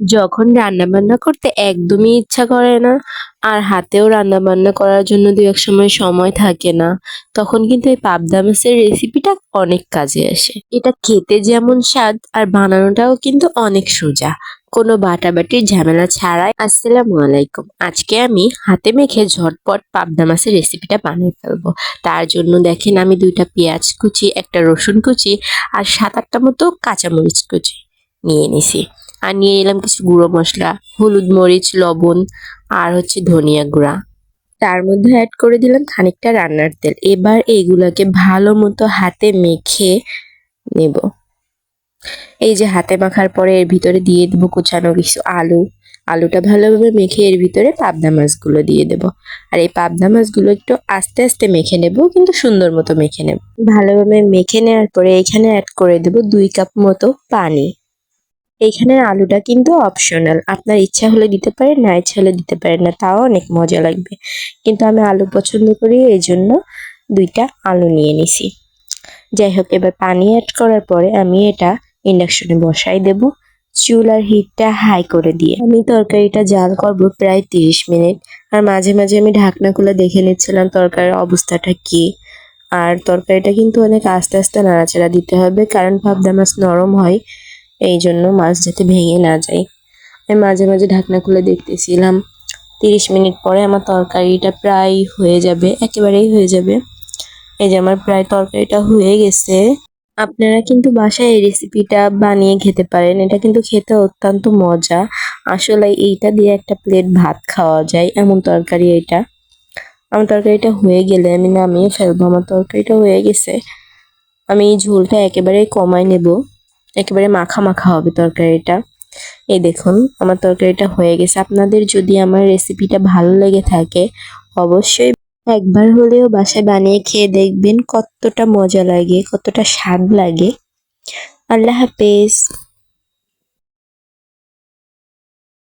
যখন রান্না বান্না করতে একদমই ইচ্ছা করে না, আর হাতেও রান্না বান্না করার জন্য দু এক সময় সময় থাকে না, তখন কিন্তু এই পাবদা মাছের রেসিপিটা অনেক কাজে আসে। এটা খেতে যেমন স্বাদ, আর বানানোটাও কিন্তু অনেক সোজা। কোনো বাটাবাটির ঝামেলা ছাড়াই আসসালামু আলাইকুম। আজকে আমি হাতে মেখে ঝটপট পাবদা মাছের রেসিপিটা বানিয়ে ফেলব। তার জন্য দেখেন আমি দুইটা পেঁয়াজ কুচি, একটা রসুন কুচি, আর সাত আটটা মতো কাঁচামরিচ কুচি নিয়ে নিছি। আর নিয়ে নিলাম কিছু গুঁড়ো মশলা, হলুদ মরিচ, লবণ আর হচ্ছে ধনিয়া গুঁড়া। তার মধ্যে অ্যাড করে দিলাম খানিকটা রান্নার তেল। এবার এইগুলাকে ভালো মতো হাতে মেখে নেব। এই যে হাতে মাখার পরে এর ভিতরে দিয়ে দেবো কুচানো কিছু আলু। আলুটা ভালোভাবে মেখে এর ভিতরে পাবদা মাছগুলো দিয়ে দেব। আর এই পাবদা মাছগুলো একটু আস্তে আস্তে মেখে নেব, কিন্তু সুন্দর মতো মেখে নেব। ভালোভাবে মেখে নেওয়ার পরে এখানে অ্যাড করে দেব দুই কাপ মতো পানি। এইখানে আলুটা কিন্তু অপশনাল আপনার ইচ্ছা হলে দিতে পারেন, না ইচ্ছা হলে দিতে পারেন না, তাও অনেক মজা লাগবে। কিন্তু আমি আলু পছন্দ করি এই জন্য দুইটা আলু নিয়ে নিছি। যাই হোক, এবার পানি অ্যাড করার পরে আমি এটা ইন্ডাকশনে বসাই দেব। চুলার হিটটা হাই করে দিয়ে। আমি তরকারিটা জাল করব প্রায় তিরিশ মিনিট। আর মাঝে মাঝে আমি ঢাকনা খুলে দেখে নিচ্ছিলাম তরকারির অবস্থাটা কি। আর তরকারিটা কিন্তু অনেক আস্তে আস্তে নাড়াচাড়া দিতে হবে, কারণ পাবদা মাছ নরম হয়। এই জন্য মাছ যাতে ভেঙে না যায়। আমি মাঝে মাঝে ঢাকনা খুলে দেখতেছিলাম। তিরিশ মিনিট পরে আমার তরকারিটা প্রায় হয়ে যাবে, একেবারেই হয়ে যাবে। এই যে আমার প্রায় তরকারিটা হয়ে গেছে। আপনারা কিন্তু বাসায় এই রেসিপিটা বানিয়ে খেতে পারেন। এটা কিন্তু খেতে অত্যন্ত মজা। আসলে এইটা দিয়ে একটা প্লেট ভাত খাওয়া যায়, এমন তরকারি এটা। আমার তরকারিটা হয়ে গেলে আমি নামিয়ে ফেলব। আমার তরকারিটা হয়ে গেছে। আমি এই ঝোলটা একেবারেই কমাই নেব। একেবারে মাখা মাখা হবে তরকারিটা। এই দেখুন, আমার তরকারিটা হয়ে গেছে। আপনাদের যদি আমার রেসিপিটা ভালো লেগে থাকে, অবশ্যই একবার হলেও বাসায় বানিয়ে খেয়ে দেখবেন কতটা মজা লাগে, কতটা স্বাদ লাগে। আল্লাহ হাফেজ।